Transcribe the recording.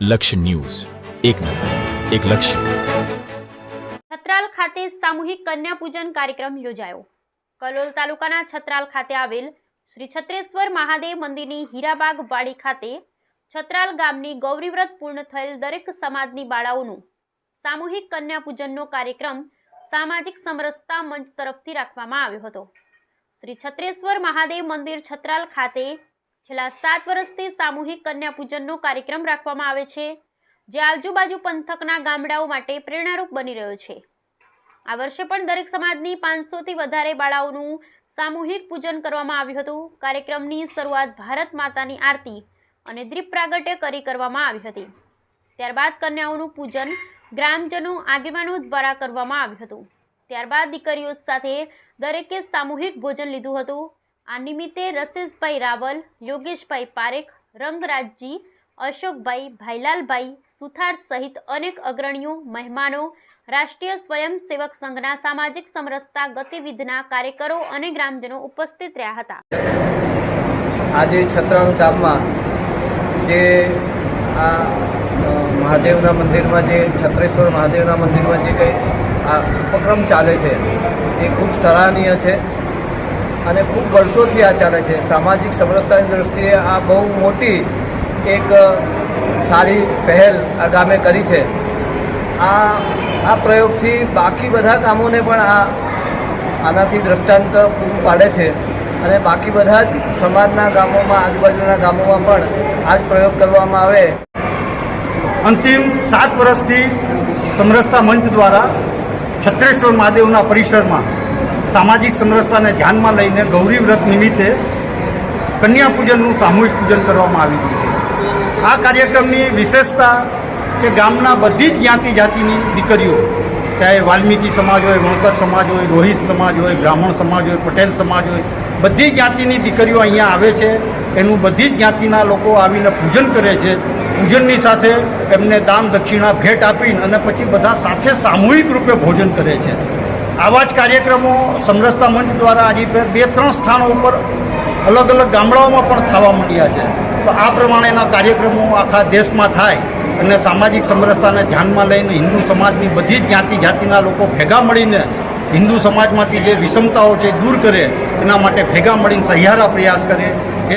લક્ષ્ય ન્યૂઝ. એક નજર, એક લક્ષ્ય. છત્રાલ ખાતે સામૂહિક કન્યા પૂજન કાર્યક્રમ યોજાયો. કલોલ તાલુકાના છત્રાલ ખાતે આવેલ શ્રી છત્રેશ્વર મહાદેવ મંદિરની હીરાબાગ વાડી ખાતે છત્રાલ ગામની ગૌરીવ્રત પૂર્ણ થયેલ દરેક સમાજની બાળાઓનું સામૂહિક કન્યા પૂજનનો કાર્યક્રમ સામાજિક સમરસતા મંચ તરફથી રાખવામાં આવ્યો હતો. શ્રી છત્રેશ્વર મહાદેવ મંદિર છત્રાલ ખાતે છેલ્લા સાત વર્ષથી સામૂહિક કન્યા પૂજનનો કાર્યક્રમ રાખવામાં આવે છે, જે આજુબાજુ પંથકના ગામડાઓ માટે પ્રેરણારૂપ બની રહ્યો છે. આ વર્ષે પણ દરેક સમાજની પાંચસોથી વધારે બાળાઓનું સામૂહિક પૂજન કરવામાં આવ્યું હતું. કાર્યક્રમની શરૂઆત ભારત માતાની આરતી અને દીપ પ્રાગટ્ય કરી કરવામાં આવી હતી. ત્યારબાદ કન્યાઓનું પૂજન ગ્રામજનો આગેવાનો દ્વારા કરવામાં આવ્યું હતું. ત્યારબાદ દીકરીઓ સાથે દરેકે સામૂહિક ભોજન લીધું હતું. આ નિમિત્તે રસેશભાઈ રાવલ, યોગેશભાઈ પારેખ, રંગરાજજી, અશોકભાઈ ભાઈલાલભાઈ, સુથાર સહિત અનેક અગ્રણીઓ, મહેમાનો, રાષ્ટ્રીય સ્વયંસેવક સંઘના સામાજિક સમરસતા ગતિવિધિના કાર્યકરો અને ગ્રામજનો ઉપસ્થિત રહ્યા હતા. આજે છત્રાલ ગામમાં જે આ મહાદેવના મંદિરમાં જે, છત્રેશ્વર મહાદેવના મંદિરમાં જે કંઈ આ ઉપક્રમ ચાલે છે, એ ખૂબ સરાહનીય છે. અને ખૂબ વર્ષોથી આ ચાલે છે. સામાજિક સમરસતાની દૃષ્ટિએ આ બહુ મોટી એક સારી પહેલ આ ગામે કરી છે. આ આ પ્રયોગથી બાકી બધા કામોને પણ આ, આનાથી દ્રષ્ટાંત પૂરું પાડે છે. અને બાકી બધા જ સમાજના ગામોમાં, આજુબાજુના ગામોમાં પણ આ જ પ્રયોગ કરવામાં આવે. અંતિમ સાત વર્ષથી સમરસતા મંચ દ્વારા છત્રેશ્વર મહાદેવના પરિસરમાં સામાજિક સમરસતાને ધ્યાનમાં લઈને ગૌરી વ્રત નિમિત્તે કન્યા પૂજનનું સામૂહિક પૂજન કરવામાં આવી રહ્યું છે. આ કાર્યક્રમની વિશેષતા કે ગામના બધી જ જ્ઞાતિ જાતિની દીકરીઓ, ચાહે વાલ્મીકી સમાજ હોય, વણકર સમાજ હોય, રોહિત સમાજ હોય, બ્રાહ્મણ સમાજ હોય, પટેલ સમાજ હોય, બધી જ્ઞાતિની દીકરીઓ અહીંયા આવે છે. એનું બધી જ જ્ઞાતિના લોકો આવીને પૂજન કરે છે. પૂજનની સાથે એમને દાન દક્ષિણા ભેટ આપીને અને પછી બધા સાથે સામૂહિક રૂપે ભોજન કરે છે. આવા જ કાર્યક્રમો સમરસતા મંચ દ્વારા આજે બે ત્રણ સ્થાનો ઉપર અલગ અલગ ગામડાઓમાં પણ થવા માંડ્યા છે. તો આ પ્રમાણેના કાર્યક્રમો આખા દેશમાં થાય અને સામાજિક સમરસતાને ધ્યાનમાં લઈને હિન્દુ સમાજની બધી જ જ્ઞાતિ જાતિના લોકો ભેગા મળીને હિન્દુ સમાજમાંથી જે વિષમતાઓ છે દૂર કરે, એના માટે ભેગા મળીને સહિયારા પ્રયાસ કરે.